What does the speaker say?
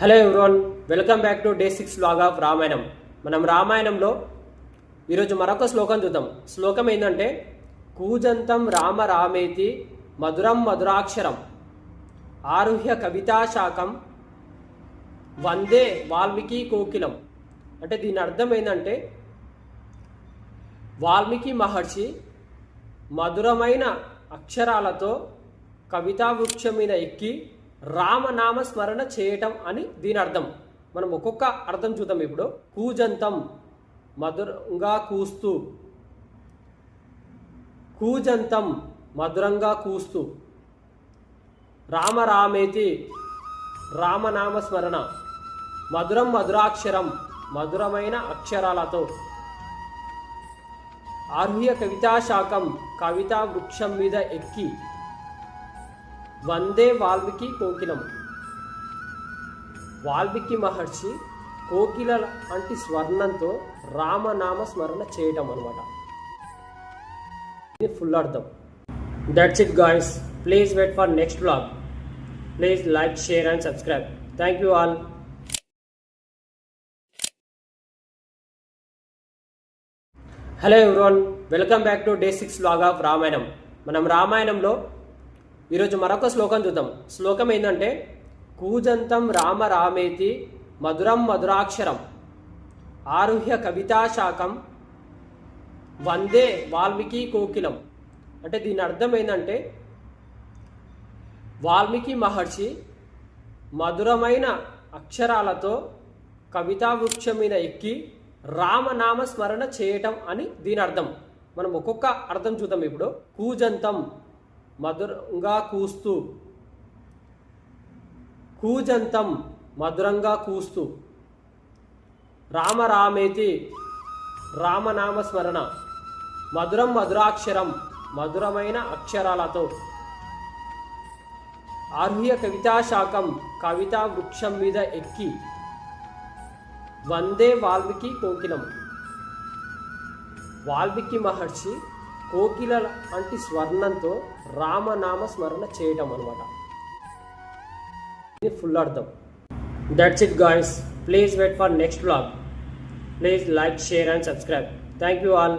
Hello everyone welcome back to day six log of Ramayanam. మనం రామాయణంలో ఈరోజు మరొక శ్లోకం చూద్దాం. శ్లోకం ఏంటంటే కూజంతం రామ రామేతి మధురం మధురాక్షరం ఆరుహ్య కవితా శాఖం వందే వాల్మీకి కోకిలం. అంటే దీని అర్థం ఏంటంటే వాల్మీకి మహర్షి మధురమైన అక్షరాలతో కవితా వృక్షం మీద ఎక్కి రామనామ స్మరణ చేయటం అని దీని అర్థం. మనం ఒక్కొక్క అర్థం చూద్దాం ఇప్పుడు. కూజంతం మధురంగా కూస్తూ. కూజంతం మధురంగా కూస్తూ. రామరామేతి రామనామ స్మరణ మధురం మధురాక్షరం మధురమైన అక్షరాలతో. ఆర్హ్య కవితా శాఖం కవితా వృక్షం మీద ఎక్కి. వందే వాల్మీకి కోకిలం. వాల్మీకి మహర్షి కోకిల వంటి స్వర్ణంతో రామనామ స్మరణ చేయటం అనమాట ఇది ఫుల్ అర్థం. That's it guys please wait for next blog please like share and subscribe thank you all hello everyone welcome back to day six log of Ramayanam మనం రామాయణంలో ఈరోజు మరొక శ్లోకం చూద్దాం. శ్లోకం ఏంటంటే కూజంతం రామ రామేతి మధురం మధురాక్షరం ఆరుహ్య కవితా శాఖం వందే వాల్మీకి కోకిలం. అంటే దీని అర్థం ఏంటంటే వాల్మీకి మహర్షి మధురమైన అక్షరాలతో కవితా వృక్షం మీద ఎక్కి రామనామ స్మరణ చేయటం అని దీని అర్థం. మనం ఒక్కొక్క అర్థం చూద్దాం ఇప్పుడు. కూజంతం మధురంగా కూస్తూ. కూజంతం మధురంగా కూస్తూ. రామరామేతి రామనామ స్మరణ మధురం మధురాక్షరం మధురమైన అక్షరాలతో. ఆరుహ్య కవితా శాఖం కవితా వృక్షం మీద ఎక్కి. వందే వాల్మీకి కోకిలం. వాల్మీకి మహర్షి కోకిల వంటి స్వర్ణంతో రామనామ స్మరణ చేయటం అనమాట ఇది ఫుల్ అర్థం. That's it guys please wait for next blog please like share and subscribe thank you all